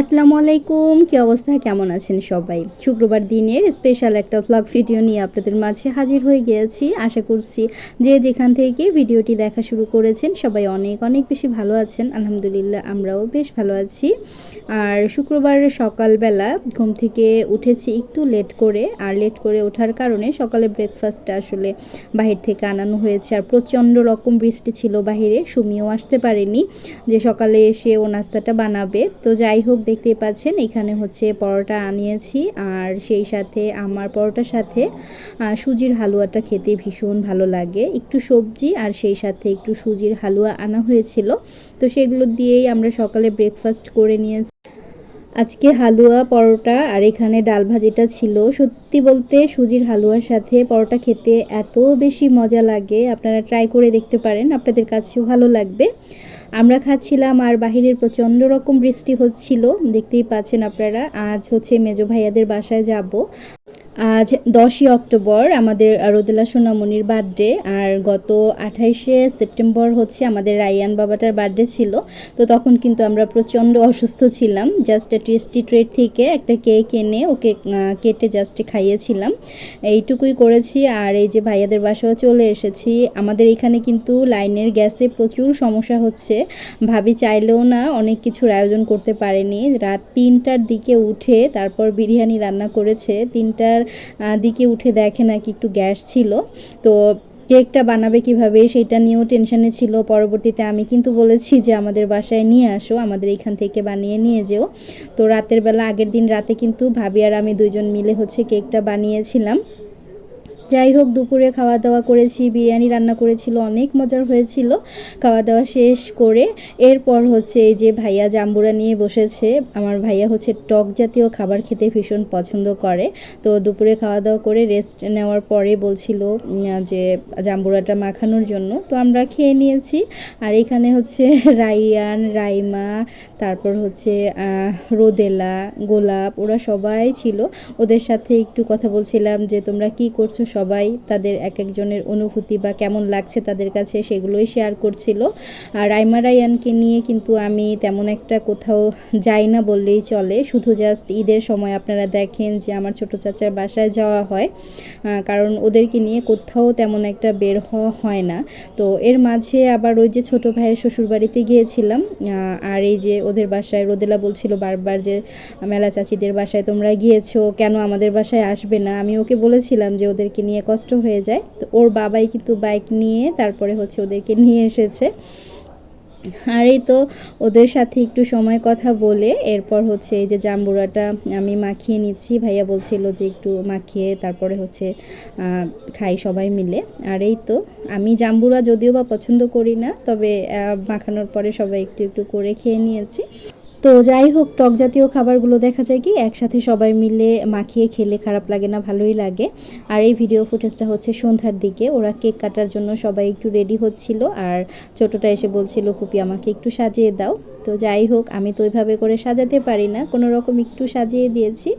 আসসালামু আলাইকুম, কি অবস্থা? কেমন আছেন সবাই? শুক্রবার দিনের স্পেশাল একটা ব্লগ ভিডিও নিয়ে আপনাদের মাঝে হাজির হয়ে গিয়েছি। আশা করছি যে যেখান থেকে ভিডিওটি দেখা শুরু করেছেন, সবাই অনেক অনেক বেশি ভালো আছেন। আলহামদুলিল্লাহ, আমরাও বেশ ভালো আছি। আর শুক্রবার সকালবেলা ঘুম থেকে উঠেছি একটু লেট করে। আর লেট করে ওঠার কারণে সকালে ব্রেকফাস্টটা আসলে বাহির থেকে আনানো হয়েছে। আর প্রচণ্ড রকম বৃষ্টি ছিল বাহিরে, সুমিও আসতে পারেনি। যে সকালে এসে ও নাস্তাটা বানাবে। তো যাই হোক দেখতেই পাচ্ছেন, এখানে হচ্ছে পরোটা আনিয়েছি। আর সেই সাথে আমার পরোটার সাথে সুজির হালুয়াটা খেতে ভীষণ ভালো লাগে। একটু সবজি আর সেই সাথে একটু সুজির হালুয়া আনা হয়েছিল। তো সেগুলো দিয়েই আমরা সকালে ব্রেকফাস্ট করে নিয়েছি। আজকে হালুয়া, পরোটা আর এখানে ডাল ভাজিটা ছিল। সত্যি বলতে সুজির হালুয়ার সাথে পরোটা খেতে এত বেশি মজা লাগে। আপনারা ট্রাই করে দেখতে পারেন, আপনাদের কাছেও ভালো লাগবে। আমরা খাচ্ছিলাম আর বাহিরের প্রচণ্ড রকম বৃষ্টি হচ্ছিল, দেখতেই পাচ্ছেন আপনারা। আজ হচ্ছে মেজো ভাইয়াদের বাসায় যাব। আজ দশই অক্টোবর আমাদের রোদেলা সোনামণির বার্থডে, আর গত আঠাইশে সেপ্টেম্বর হচ্ছে আমাদের রায়ান বাবাটার বার্থডে ছিল। তো তখন কিন্তু আমরা প্রচণ্ড অসুস্থ ছিলাম জাস্ট টেস্টি ট্রেড থেকে একটা কেক এনে ওকে কেটে জাস্ট খাইয়েছিলাম। এইটুকুই করেছি, আর এই যে ভাইয়াদের বাসাও চলে এসেছি। আমাদের এখানে কিন্তু লাইনের গ্যাসে প্রচুর সমস্যা হচ্ছে। ভাবি চাইলেও না অনেক কিছুর আয়োজন করতে পারেনি। রাত তিনটার দিকে উঠে তারপর বিরিয়ানি রান্না করেছে। তিনটার দিকে উঠে দেখে নাকি একটু গ্যাস ছিল। তো কেকটা বানাবে কীভাবে সেটা নিয়েও টেনশানে ছিল। পরবর্তীতে আমি কিন্তু বলেছি যে আমাদের বাসায় নিয়ে আসো, আমাদের এখান থেকে বানিয়ে নিয়ে যেও। তো রাতের বেলা আগের দিন রাতে কিন্তু ভাবি আর আমি দুজন মিলে হচ্ছে কেকটা বানিয়েছিলাম। যাই হোক, দুপুরে খাওয়া দাওয়া করেছি, বিরিয়ানি রান্না করেছিল, অনেক মজার হয়েছিল। খাওয়া দাওয়া শেষ করে এরপর হচ্ছে এই যে ভাইয়া জাম্বুরা নিয়ে বসেছে, আমার ভাইয়া হচ্ছে টক জাতীয় খাবার খেতে ভীষণ পছন্দ করে। তো দুপুরে খাওয়া দাওয়া করে রেস্ট নেওয়ার পরে বলছিল যে জাম্বুরাটা মাখানোর জন্য। তো আমরা খেয়ে নিয়েছি। আর এখানে হচ্ছে রাইয়ান, রাইমা, তারপর হচ্ছে রোদেলা, গোলাপ, ওরা সবাই ছিল। ওদের সাথে একটু কথা বলছিলাম যে তোমরা কি করছ সবাই তাদের এক একজনের অনুভূতি বা কেমন লাগছে তাদের কাছে সেগুলোই শেয়ার করছিল। আর রাইমা রায়ানকে নিয়ে কিন্তু আমি তেমন একটা কোথাও যাই না বললেই চলে। শুধু জাস্ট ঈদের সময় আপনারা দেখেন যে আমার ছোট চাচার বাসায় যাওয়া হয়। কারণ ওদেরকে নিয়ে কোথাও তেমন একটা বের হওয়া হয় না। তো এর মাঝে আবার ওই যে ছোট ভাইয়ের শ্বশুরবাড়িতে গিয়েছিলাম। আর এই যে ওদের বাসায় রোদেলা বলছিল বারবার যে, মেলা চাচিদের বাসায় তোমরা গিয়েছো, কেন আমাদের বাসায় আসবে না? আমি ওকে বলেছিলাম যে ওদেরকে নিয়ে কষ্ট হয়ে যায়। তো ওর বাবাই কিন্তু বাইক নিয়ে তারপরে হচ্ছে ওদেরকে নিয়ে এসেছে। আর এই তো ওদের সাথে একটু সময় কথা বলে এরপর হচ্ছে এই যে জাম্বুরাটা আমি মাখিয়ে নিচ্ছি। ভাইয়া বলছিল যে একটু মাখিয়ে তারপরে হচ্ছে খাই সবাই মিলে। আর এই তো আমি জাম্বুরা যদিও বা পছন্দ করি না, তবে মাখানোর পরে সবাই একটু একটু করে খেয়ে নিয়েছি। তো যাই হোক, টক জাতীয় খাবারগুলো দেখা যায় কি, একসাথে সবাই মিলে মাখিয়ে খেলে খারাপ লাগে না, ভালোই লাগে। আর এই ভিডিও ফুটেজটা হচ্ছে সন্ধ্যার দিকে, ওরা কেক কাটার জন্য সবাই একটু রেডি হচ্ছিল। আর ছোটটা এসে বলছিল খুপি আমাকে একটু সাজিয়ে দাও। তো যাই হোক, আমি তো ওইভাবে করে সাজাতে পারি না। কোনো রকম একটু সাজিয়ে দিয়েছি।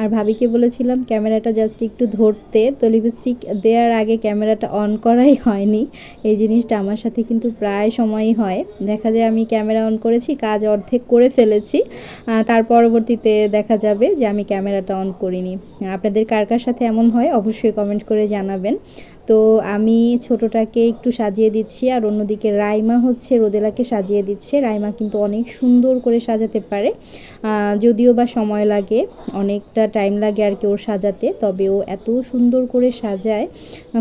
আর ভাবিকে বলেছিলাম, ক্যামেরাটা জাস্ট একটু ধরতে। তো লিপস্টিক দেওয়ার আগে ক্যামেরাটা অন করাই হয়নি। এই জিনিসটা আমার সাথে কিন্তু প্রায় সময়ই হয়। দেখা যায় আমি ক্যামেরা অন করেছি, কাজ অর্ধেক করে ফেলেছি। তার পরবর্তীতে দেখা যাবে যে আমি ক্যামেরাটা অন করিনি। আপনাদের কার কার সাথে এমন হয়, অবশ্যই কমেন্ট করে জানাবেন। তো আমি ছোটটাকে একটু সাজিয়ে দিচ্ছি আর অন্যদিকে রাইমা হচ্ছে রোদেলাকে সাজিয়ে দিচ্ছে। রাইমা কিন্তু অনেক সুন্দর করে সাজাতে পারে। যদিও বা সময় লাগে, অনেকটা টাইম লাগে আর কি ওর সাজাতে, তবে ও এত সুন্দর করে সাজায়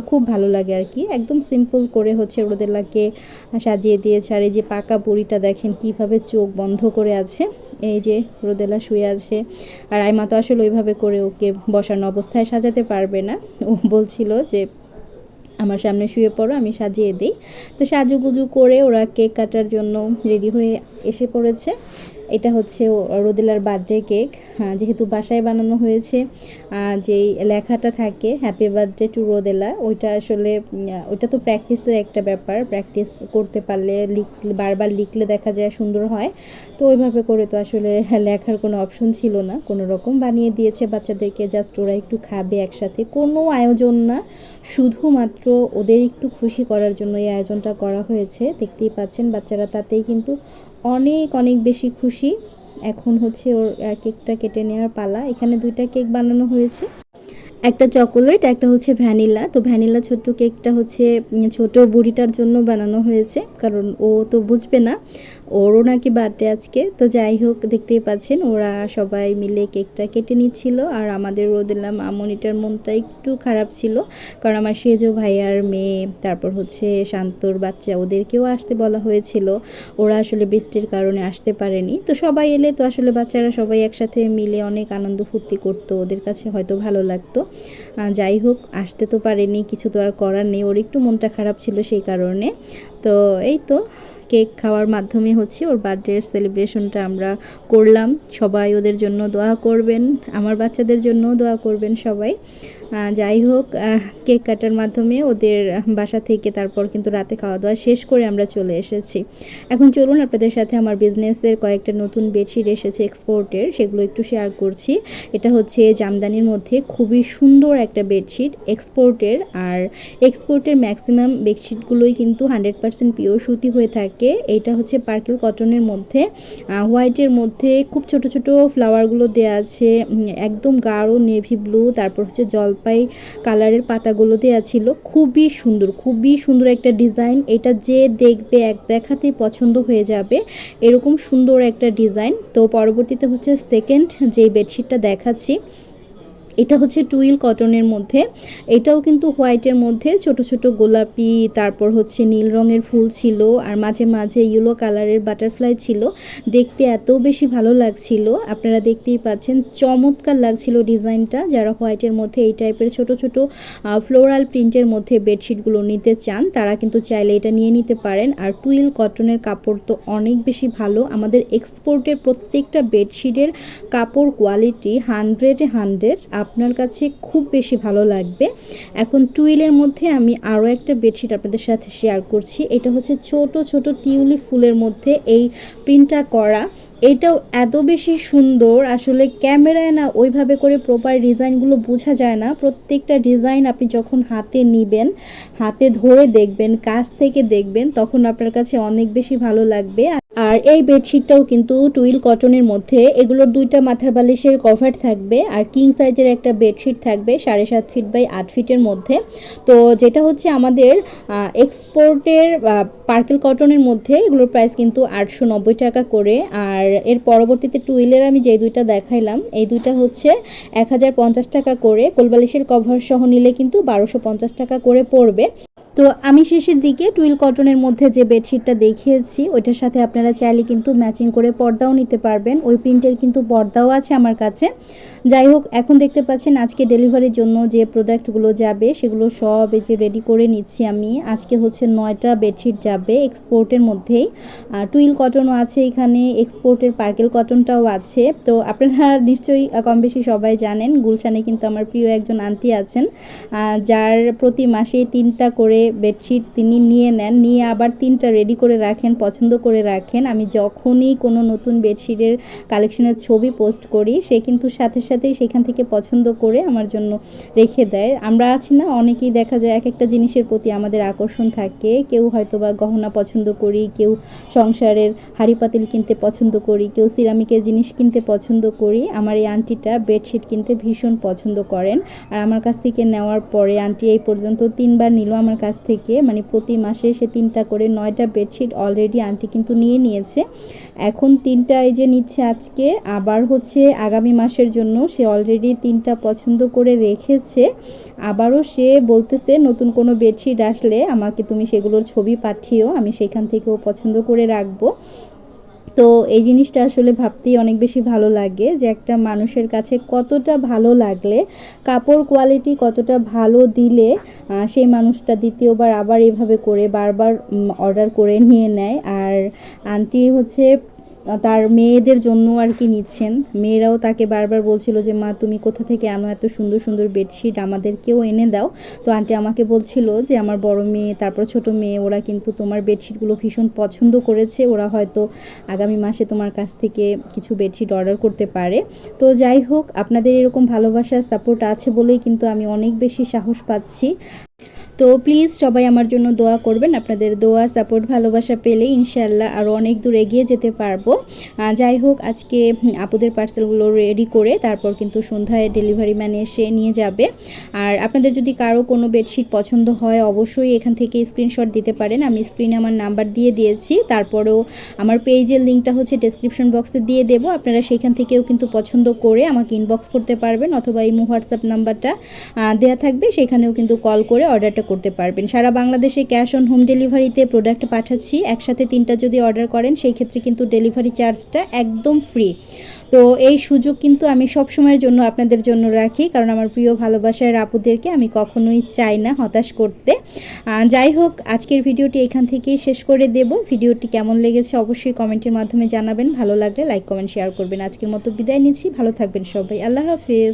খুব ভালো লাগে আর কি। একদম সিম্পল করে হচ্ছে রোদেলাকে সাজিয়ে দিয়েছে। আর এই যে পাকা বুড়িটা দেখেন, কীভাবে চোখ বন্ধ করে আছে। এই যে রোদেলা শুয়ে আছে। আর আইমা তো আসলে ওইভাবে করে ওকে বসানো অবস্থায় সাজাতে পারবে না। ও বলছিল যে আমার সামনে শুয়ে পড়ো, আমি সাজিয়ে দিই। তো সাজুগুজু করে ওরা কেক কাটার জন্য রেডি হয়ে এসে পড়েছে। এটা হচ্ছে রোদেলার বার্থডে কেক। যেহেতু বাসায় বানানো হয়েছে যেই লেখাটা থাকে হ্যাপি বার্থডে টু রোদেলা ওইটা আসলে ওইটা তো প্র্যাকটিসের একটা ব্যাপার। প্র্যাকটিস করতে পারলে লিখলে, বারবার লিখলে দেখা যায় সুন্দর হয়। তো ওইভাবে করে তো আসলে লেখার কোনো অপশন ছিল না। কোনো রকম বানিয়ে দিয়েছে বাচ্চাদেরকে, জাস্ট ওরা একটু খাবে একসাথে। কোনো আয়োজন না। শুধুমাত্র ওদের একটু খুশি করার জন্য এই আয়োজনটা করা হয়েছে। দেখতেই পাচ্ছেন বাচ্চারা তাতেই কিন্তু অনেক অনেক বেশি খুশি। এখন হচ্ছে ওর কেকটা কেটে নেওয়ার পালা। এখানে দুইটা কেক বানানো হয়েছে। একটা চকোলেট, একটা হচ্ছে ভ্যানিলা। তো ভ্যানিলা ছোট্ট কেকটা হচ্ছে ছোট বুড়িটার জন্য বানানো হয়েছে, কারণ ও তো বুঝবে না। ওরও নাকি বার্থডে আজকে। তো যাই হোক, দেখতেই পাচ্ছেন, ওরা সবাই মিলে কেকটা কেটে নিচ্ছিল। আর আমাদের রোদেলা মামনিটার মনটা একটু খারাপ ছিল, কারণ আমার সেজো ভাইয়ার মেয়ে, তারপর হচ্ছে শান্তর বাচ্চা, ওদেরকেও আসতে বলা হয়েছিল। ওরা আসলে বৃষ্টির কারণে আসতে পারেনি। তো সবাই এলে তো আসলে বাচ্চারা সবাই একসাথে মিলে অনেক আনন্দ ফুর্তি করতো, ওদের কাছে হয়তো ভালো লাগতো। যাই হোক, আসতে তো পারেনি, কিছু তো আর করার নেই। ওর একটু মনটা খারাপ ছিল সেই কারণে। তো এই তো, কেক খাওয়ার মাধ্যমে হচ্ছে ওর বার্থডের সেলিব্রেশনটা আমরা করলাম। সবাই ওদের জন্য দোয়া করবেন, আমার বাচ্চাদের জন্য দোয়া করবেন সবাই। যাই হোক কেক কাটার মাধ্যমে ওদের বাসা থেকে তারপর কিন্তু রাতে খাওয়া দাওয়া শেষ করে আমরা চলে এসেছি। এখন চলুন আপনাদের সাথে আমার বিজনেসের কয়েকটা নতুন বেডশিট এসেছে এক্সপোর্টের সেগুলো একটু শেয়ার করছি। এটা হচ্ছে জামদানির মধ্যে খুবই সুন্দর একটা বেডশিট এক্সপোর্টের আর এক্সপোর্টের ম্যাক্সিমাম বেডশিটগুলোই কিন্তু হান্ড্রেড পার্সেন্ট পিওর সুতি হয়ে থাকে। এটা হচ্ছে পার্কেল কটনের মধ্যে হোয়াইটের মধ্যে খুব ছোট ছোট ফ্লাওয়ারগুলো দেওয়া আছে একদম গাঢ় নেভি ব্লু তারপর হচ্ছে জলপাই কালারের পাতাগুলো দেওয়া ছিল। খুবই সুন্দর খুবই সুন্দর একটা ডিজাইন। এটা যে দেখবে এক দেখাতেই পছন্দ হয়ে যাবে। এরকম সুন্দর একটা ডিজাইন। তো পরবর্তীতে হচ্ছে সেকেন্ড যে বেডশিটটা দেখাচ্ছি এটা হচ্ছে টুইল কটনের মধ্যে। এটাও কিন্তু হোয়াইটের মধ্যে। ছোট ছোট গোলাপি, তারপর হচ্ছে নীল রঙের ফুল ছিল, আর মাঝে মাঝে ইয়েলো কালারের বাটারফ্লাই ছিল। দেখতে এত বেশি ভালো লাগছিল। আপনারা দেখতেই পাচ্ছেন, চমৎকার লাগছিল ডিজাইনটা। যারা হোয়াইটের মধ্যে এই টাইপের ছোট ছোট ফ্লোরাল প্রিন্টের মধ্যে বেডশিটগুলো নিতে চান, তারা কিন্তু চাইলে এটা নিয়ে নিতে পারেন। আর টুইল কটনের কাপড় তো অনেক বেশি ভালো। আমাদের এক্সপোর্টের প্রত্যেকটা বেডশিটের কাপড় কোয়ালিটি হান্ড্রেডে হান্ড্রেড। আপনার কাছে খুব বেশি ভালো লাগবে। এখন টুইলের মধ্যে আমি আরও একটা বেডশিট আপনাদের সাথে শেয়ার করছি। এটা হচ্ছে ছোট ছোট টিউলিপ ফুলের মধ্যে এই প্রিন্টটা করা। এটাও এত বেশি সুন্দর, আসলে ক্যামেরায় না ওইভাবে করে প্রপার ডিজাইনগুলো বোঝা যায় না। প্রত্যেকটা ডিজাইন আপনি যখন হাতে নিবেন, হাতে ধরে দেখবেন, কাছ থেকে দেখবেন, তখন আপনার কাছে অনেক বেশি ভালো লাগবে। আর এই বেডশিটটাও কিন্তু টুইল কটনের মধ্যে। এগুলোর দুইটা মাথার বালিশের কভার থাকবে আর কিং সাইজের একটা বেডশিট থাকবে সাড়ে সাত ফিট বাই আট ফিটের মধ্যে। তো যেটা হচ্ছে আমাদের এক্সপোর্টের পার্কেল কটনের মধ্যে এগুলোর প্রাইস কিন্তু আটশো নব্বই টাকা করে। আর এর পরবর্তীতে টুইলের আমি যে দুইটা দেখাইলাম, এই দুইটা হচ্ছে এক হাজার পঞ্চাশ টাকা করে। কোলবালিশের কভার সহ নিলে কিন্তু বারোশো পঞ্চাশ টাকা করে পড়বে। তো আমি শেষের দিকে টুইল কটনের মধ্যে যে বেডশিটটা দেখিয়েছি, ওইটার সাথে আপনারা চাইলে কিন্তু ম্যাচিং করে পর্দাও নিতে পারবেন। ওই প্রিন্টের কিন্তু পর্দাও আছে আমার কাছে। যাই হোক, এখন দেখতে পাচ্ছেন আজকে ডেলিভারির জন্য যে প্রোডাক্টগুলো যাবে, সেগুলো সব এই যে রেডি করে নিচ্ছি আমি। আজকে হচ্ছে নয়টা বেডশিট যাবে এক্সপোর্টের মধ্যেই। আর টুইল কটনও আছে এখানে, এক্সপোর্টের পার্কেল কটনটাও আছে। তো আপনারা নিশ্চয়ই কম বেশি সবাই জানেন, গুলশানে কিন্তু আমার প্রিয় একজন আন্টি আছেন যার প্রতি মাসে তিনটা করে বেডশিট তিনি নিয়ে নেন, নিয়ে আবার তিনটা রেডি করে রাখেন, পছন্দ করে রাখেন। আমি যখনই কোনো নতুন বেডশিটের কালেকশনের ছবি পোস্ট করি, সে কিন্তু সাথে সাথেই সেখান থেকে পছন্দ করে আমার জন্য রেখে দেয়। আমরা আছি না, অনেকেই দেখা যায় এক একটা জিনিসের প্রতি আমাদের আকর্ষণ থাকে। কেউ হয়তো বা গহনা পছন্দ করি, কেউ সংসারের হাঁড়ি পাতিল কিনতে পছন্দ করি, কেউ সিরামিকের জিনিস কিনতে পছন্দ করি। আমার এই আন্টিটা বেডশিট কিনতে ভীষণ পছন্দ করেন। আর আমার কাছ থেকে নেওয়ার পরে আন্টি এই পর্যন্ত তিনবার নিল আমার কাছ থেকে মানে প্রতি মাসে সে তিনটা করে নয়টা বেডশিট অলরেডি আন্টি কিন্তু নিয়ে নিয়েছে। এখন তিনটা এই যে নিচ্ছে আজকে, আবার হচ্ছে আগামী মাসের জন্য সে অলরেডি তিনটা পছন্দ করে রেখেছে। আবারও সে বলতেছে, নতুন কোনো বেডশিট আসলে আমাকে তুমি সেগুলোর ছবি পাঠিও, আমি সেখান থেকেও পছন্দ করে রাখব। তো এই জিনিসটা আসলে ভাবতেই অনেক বেশি ভালো লাগে যে একটা মানুষের কাছে কতটা ভালো লাগলে, কাপড় কোয়ালিটি কতটা ভালো দিলে সেই মানুষটা দ্বিতীয়বার আবার এভাবে করে বারবার অর্ডার করে নিয়ে নেয়। আর আন্টি হচ্ছে তার মেয়েদের জন্য আর কি নিচ্ছেন। মেয়েরাও তাকে বারবার বলছিল যে, মা, তুমি কোথা থেকে আনো এত সুন্দর সুন্দর বেডশিট? আমাদেরকেও এনে দাও। তো আন্টি আমাকে বলছিল যে, আমার বড় মেয়ে, তারপর ছোট মেয়ে, ওরা কিন্তু তোমার বেডশিটগুলো ভীষণ পছন্দ করেছে। ওরা হয়তো আগামী মাসে তোমার কাছ থেকে কিছু বেডশিট অর্ডার করতে পারে। তো যাই হোক, আপনাদের এরকম ভালোবাসার সাপোর্ট আছে বলেই কিন্তু আমি অনেক বেশি সাহস পাচ্ছি। তো প্লিজ সবাই আমার জন্য দোয়া করবেন। আপনাদের দোয়া সাপোর্ট ভালোবাসা পেলে ইনশাল্লাহ আরও অনেক দূর এগিয়ে যেতে পারব। যাই হোক, আজকে আপুদের পার্সেলগুলো রেডি করে তারপর কিন্তু সন্ধ্যায় ডেলিভারি ম্যান এসে নিয়ে যাবে। আর আপনাদের যদি কারও কোনো বেডশিট পছন্দ হয়, অবশ্যই এখান থেকে স্ক্রিনশট দিতে পারেন। আমি স্ক্রিনে আমার নাম্বার দিয়ে দিয়েছি। তারপরেও আমার পেজের লিঙ্কটা হচ্ছে ডেসক্রিপশন বক্সে দিয়ে দেব। আপনারা সেখান থেকেও কিন্তু পছন্দ করে আমাকে ইনবক্স করতে পারবেন, অথবা এই হোয়াটসঅ্যাপ নাম্বারটা দেওয়া থাকবে, সেখানেও কিন্তু কল করে অর্ডারটা করতে পারবেন। সারা বাংলাদেশে ক্যাশ অন হোম ডেলিভারিতে প্রোডাক্ট পাঠাচ্ছি, একসাথে তিনটা যদি অর্ডার করেন, সেই ক্ষেত্রে কিন্তু ডেলিভারি চার্জটা একদম ফ্রি। তো এই সুযোগ কিন্তু আমি সব সময়ের জন্য আপনাদের জন্য রাখি, কারণ আমার প্রিয় ভালোবাসার আপুদেরকে আমি কখনোই চাই না হতাশ করতে। যাই হোক, আজকের ভিডিওটি এখান থেকেই শেষ করে দেব। ভিডিওটি কেমন লেগেছে অবশ্যই কমেন্টের মাধ্যমে জানাবেন। ভালো লাগলে লাইক, কমেন্ট, শেয়ার করবেন। আজকের মতো বিদায় নিচ্ছি। ভালো থাকবেন সবাই। আল্লাহ হাফিজ।